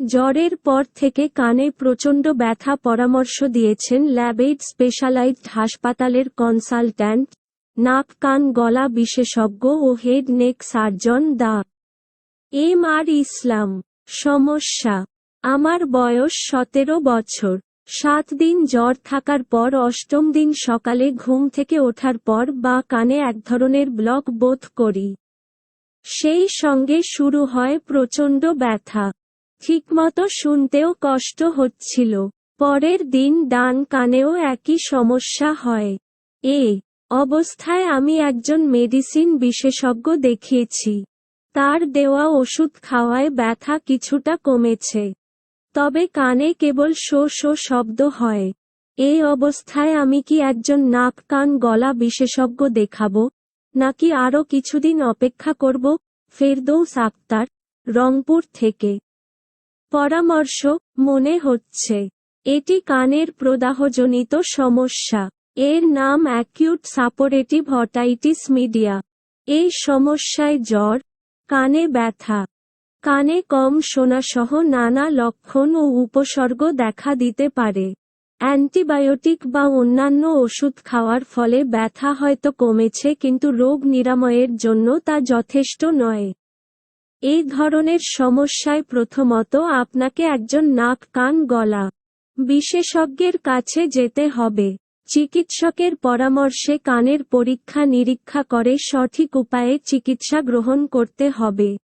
জ্বরের পর থেকে কানে প্রচণ্ড ব্যথা পরামর্শ দিয়েছেন ল্যাবেইড স্পেশালাইজড হাসপাতালের কনসালট্যান্ট, নাক, কান, গলা বিশেষজ্ঞ ও হেড, নেক সার্জন দা এম আর ইসলাম, সমস্যা, আমার বয়স সতেরো বছর, সাত দিন জ্বর থাকার পর অষ্টম দিন সকালে ঘুম থেকে ওঠার পর বা কানে এক ধরনের ব্লক বোধ করি। সেই সঙ্গে শুরু হয় প্রচণ্ড ব্যথা। ঠিকমতো শুনতেও কষ্ট হচ্ছিল। পরের দিন ডান কানেও একই সমস্যা হয়। এ অবস্থায় আমি একজন মেডিসিন বিশেষজ্ঞ দেখিয়েছি। তার দেওয়া ওষুধ খাওয়ায় ব্যথা কিছুটা কমেছে। তবে কানে কেবল শো শো শব্দ হয়। এই অবস্থায় আমি কি একজন নাক কান গলা বিশেষজ্ঞ দেখাব? নাকি আরও কিছুদিন অপেক্ষা করব? ফেরদৌস আক্তার, রংপুর থেকে। পরামর্শ, মনে হচ্ছে। এটি কানের প্রদাহজনিত সমস্যা। এর নাম অ্যাকিউট সাপোরেটিভ অটাইটিস মিডিয়া এই সমস্যায় জ্বর, কানে ব্যথা, কানে কম শোনাসহ নানা লক্ষণ ও উপসর্গ দেখা দিতে পারে। অ্যান্টিবায়োটিক বা অন্যান্য ওষুধ খাওয়ার ফলে ব্যথা হয়তো কমেছে কিন্তু রোগ নিরাময়ের জন্য তা যথেষ্ট নয়। এই ধরনের সমস্যায় প্রথমত আপনাকে একজন নাক কান গলা বিশেষজ্ঞের কাছে যেতে হবে। চিকিৎসকের পরামর্শে কানের পরীক্ষা নিরীক্ষা করে সঠিক উপায়ে চিকিৎসা গ্রহণ করতে হবে।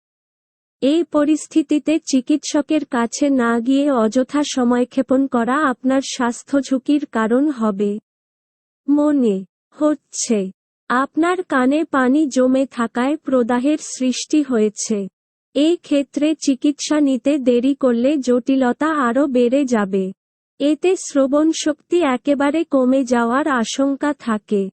এই পরিস্থিতিতে চিকিৎসকের কাছে না গিয়ে অযথা সময়ক্ষেপণ করা আপনার স্বাস্থ্য ঝুঁকির কারণ হবে। মনে হচ্ছে, আপনার কানে পানি জমে থাকায় প্রদাহের সৃষ্টি হয়েছে। এই ক্ষেত্রে চিকিৎসা নিতে দেরি করলে জটিলতা আরও বেড়ে যাবে। এতে শ্রবণ শক্তি একেবারে কমে যাওয়ার আশঙ্কা থাকে।